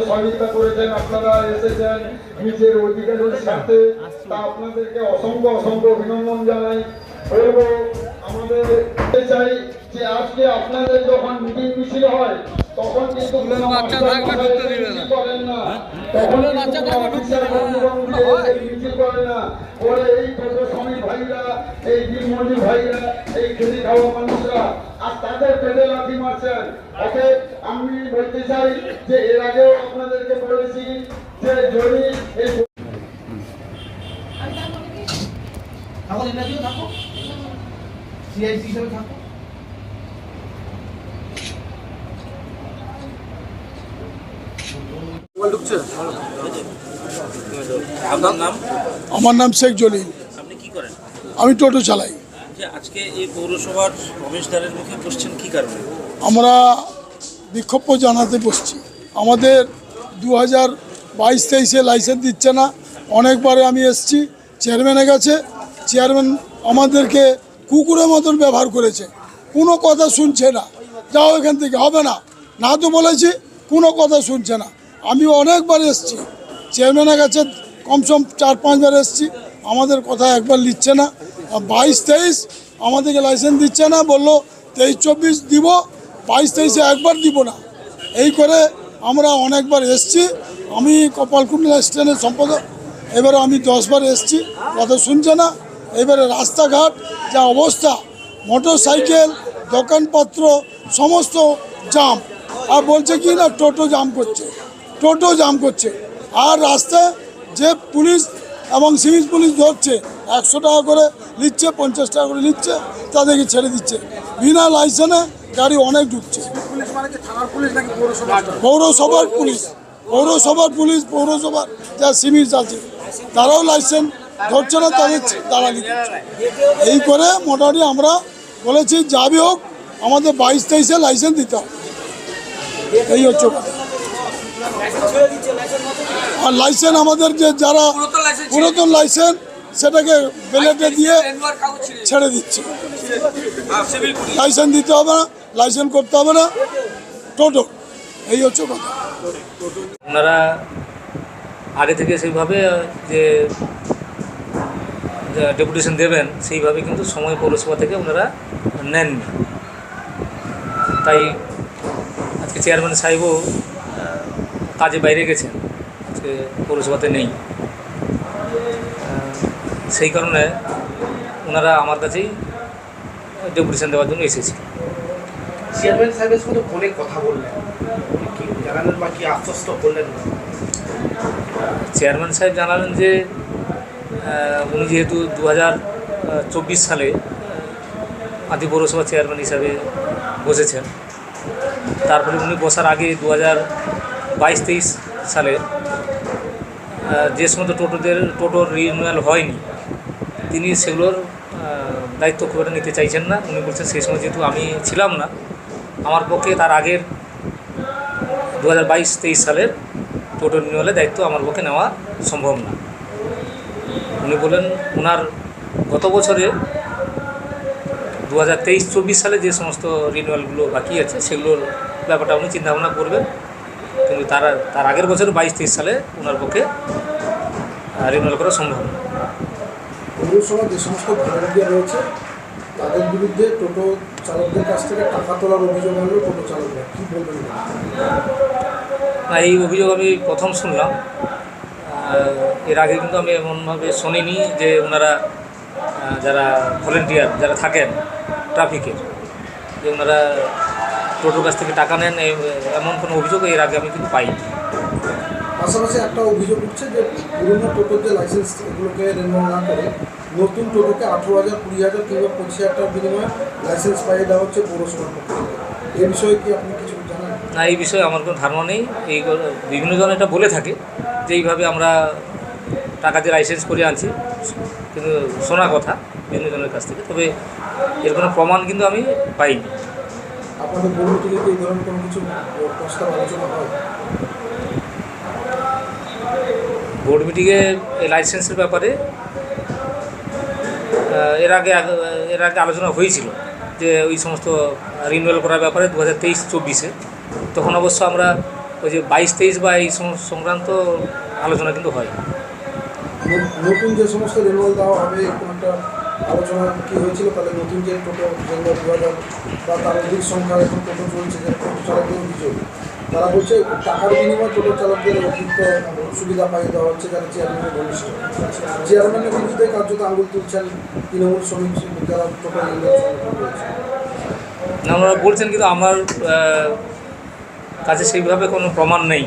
সহযোগিতা করেছেন আপনারা এসেছেন নিজের অধিকারের সাথে তা আপনাদেরকে অসংখ্য অসংখ্য অভিনন্দন জানাই বলব আমাদের চাই যে আজকে আপনাদের যখন মিটিং মিছিল হয় তখন কিন্তু বাচ্চা থাকবে ঢুকতে দিবে না। তখন বাচ্চা থাকবে ঢুকতে অফিসার দিবে না। বন্ধুগণ মিলে হয়। এই মিছিল করে না করে এই টোটো শ্রমিক ভাইরা এই দিনমজুর ভাইরা এই খেতে খাওয়া মানুষরা আর তাদের পেটে লাথি মারছেন ওকে আমি বলতে চাই যে এর আগেও আপনাদেরকে বলেছি যে যদি এই থাকো ইংরাজিও থাকো। সিআইসি হিসেবে থাকো। আমার নাম শেখ জলিল। আপনি কি করেন? আমি টোটো চালাই। যে আজকে এই পৌরসভার প্রবেশদ্বারের মুখে বসছেন কি কারণে? আমরা বিক্ষোভ জানাতে বসছি। আমাদের দু হাজার বাইশ তেইশে লাইসেন্স দিচ্ছে না। অনেকবারে আমি এসছি চেয়ারম্যানের কাছে। চেয়ারম্যান আমাদেরকে কুকুরের মতন ব্যবহার করেছে। কোনো কথা শুনছে না। যাও এখান থেকে, হবে না। না তো বলেছি, কোনো কথা শুনছে না। আমি অনেকবার এসছি। চেয়ারম্যানের কাছে কমসম চার পাঁচবার এসছি। আমাদের কথা একবার নিচ্ছে না। বাইশ তেইশ আমাদেরকে লাইসেন্স দিচ্ছে না। বলল তেইশ চব্বিশ দিব বাইশ তেইশে একবার দিব না। এই করে আমরা অনেকবার এসছি। আমি কপালকুণ্ডলা স্ট্যান্ডের সম্পাদক। এবারে আমি দশবার এসছি। কথা শুনছে না। এবারে রাস্তাঘাট, যা অবস্থা মোটর সাইকেল দোকানপত্র, সমস্ত জাম। আর বলছে কি না, টোটো জাম করছে। টোটো জাম করছে। আর রাস্তায় যে পুলিশ এবং সিভিল পুলিশ ধরছে, একশো টাকা করে নিচ্ছে, পঞ্চাশ টাকা করে নিচ্ছে, তাদেরকে ছেড়ে দিচ্ছে। বিনা লাইসেন্সে গাড়ি অনেক ঢুকছে। পৌরসভার পুলিশ পৌরসভার পুলিশ পৌরসভার যা সিভিল আছে তারাও লাইসেন্স ধরছে না তাদের দালালি করছে। এই করে মোটামুটি আমরা বলেছি যাবি হোক আমাদের বাইশ তেইশে লাইসেন্স দিতে হবে। এই হচ্ছে আর লাইসেন্স আমাদের যে যারা পুরাতন লাইসেন্স সেটাকে বেলেটে দিয়ে ছেড়ে দিচ্ছে। লাইসেন্স দিতে হবে না। লাইসেন্স করতে হবে না। টোটো, এই হচ্ছে কথা। ওনারা আগে থেকে সেইভাবে যে ডেপুটেশন দেবেন, সেইভাবে কিন্তু সময় পৌরসভা থেকে ওনারা নেননি। তাই আজকে চেয়ারম্যান সাহেবও কাজে বাইরে গেছেন, আজকে পৌরসভাতে নেই। সেই কারণে ওনারা আমার কাছেই ডেপুটেশন দেওয়ার জন্য এসেছি চেয়ারম্যান সাহেবের সঙ্গে ফোনে কথা বললেন। কি জানালেন বা কি আশ্বস্ত করলেন চেয়ারম্যান সাহেব জানালেন যে উনি যেহেতু দু হাজার চব্বিশ সালে আদি পৌরসভা চেয়ারম্যান হিসাবে বসেছেন। তারপরে উনি বসার আগে দু হাজার বাইশ তেইশ সালে যে সমস্ত টোটোদের টোটোর রিনিউয়াল হয়নি, তিনি সেগুলোর দায়িত্ব খুব একটা নিতে চাইছেন না। উনি বলছেন, সেই সময় যেহেতু আমি ছিলাম না আমার পক্ষে তার আগের দু হাজার বাইশ তেইশ সালের টোটো রিনিউয়ালের দায়িত্ব আমার পক্ষে নেওয়া সম্ভব না। উনি বলেন ওনার গত বছরে দু হাজার তেইশ চব্বিশ সালে যে সমস্ত রিনিউয়ালগুলো বাকি আছে, সেগুলোর ব্যাপারটা উনি চিন্তাভাবনা করবেন। কিন্তু তার তার আগের বছর বাইশ তেইশ সালে ওনার পক্ষে রিনিউয়াল করা সম্ভব না। পৌরসভা যে সমস্ত রয়েছে, তাদের বিরুদ্ধে টোটো চালকদের কাছ থেকে টাকা তোলার অভিযোগ আনলো চালকরা। কী বলবেন? না এই অভিযোগ আমি প্রথম শুনলাম। এর আগে কিন্তু আমি এমনভাবে শুনিনি যে ওনারা যারা ভলেন্টিয়ার যারা থাকেন ট্রাফিকের যে ওনারা টোটোর কাছ থেকে টাকা নেন এমন কোনো অভিযোগ এর আগে আমি কিন্তু পাইনি। পাশাপাশি একটা অভিযোগ উঠছে যে পুরনো টোটোর যে লাইসেন্স এগুলোকে রেনুয়াল না করে নতুন টোটোকে আঠেরো হাজার কুড়ি হাজার কিংবা পঁচিশ হাজার টাকার বিনিময়ে লাইসেন্স পাইয়ে দেওয়া হচ্ছে পৌরসভার পক্ষ থেকে। এ বিষয়ে কি আপনি কিছু জানেন? না এই বিষয়ে আমার কোনো ধারণা নেই। এই বিভিন্ন জন এটা বলে থাকে যে এইভাবে আমরা টাকা দিয়ে লাইসেন্স করে আনছি। কিন্তু শোনা কথা বিভিন্ন জনের কাছ থেকে। তবে এর কোনো প্রমাণ কিন্তু আমি পাইনি। আপনাদের থেকে এই ধরনের কোনো কিছু প্রস্তাব আলোচনা হয়? বোর্ড মিটিংয়ে লাইসেন্সের ব্যাপারে এর আগে এর আগে আলোচনা হয়েছিল যে ওই সমস্ত রিনিউয়াল করার ব্যাপারে দু হাজার তেইশ চব্বিশে। তখন অবশ্য আমরা ওই যে বাইশ তেইশ বা এই সংক্রান্ত আলোচনা কিন্তু হয়। নতুন যে সমস্ত রেনুয়াল দেওয়া হবে আলোচনা কি হয়েছিল? তাহলে নতুন যে টোটো, যেগুলো দু হাজার বা তার অধিক সংখ্যা এখন টোটো চলছে, যে তারা বলছে টাকার বিনিময়ে টোটো চালকদের অতিরিক্ত সুবিধা পাইয়ে দেওয়া হচ্ছে যারা চেয়ারম্যানের ঘনিষ্ঠ। চেয়ারম্যানের বিরুদ্ধে কার্যত আঙুল তুলছেন তৃণমূল শ্রমিক যারা টোটো আমরা বলছেন কিন্তু আমার কাছে সেইভাবে কোনো প্রমাণ নেই।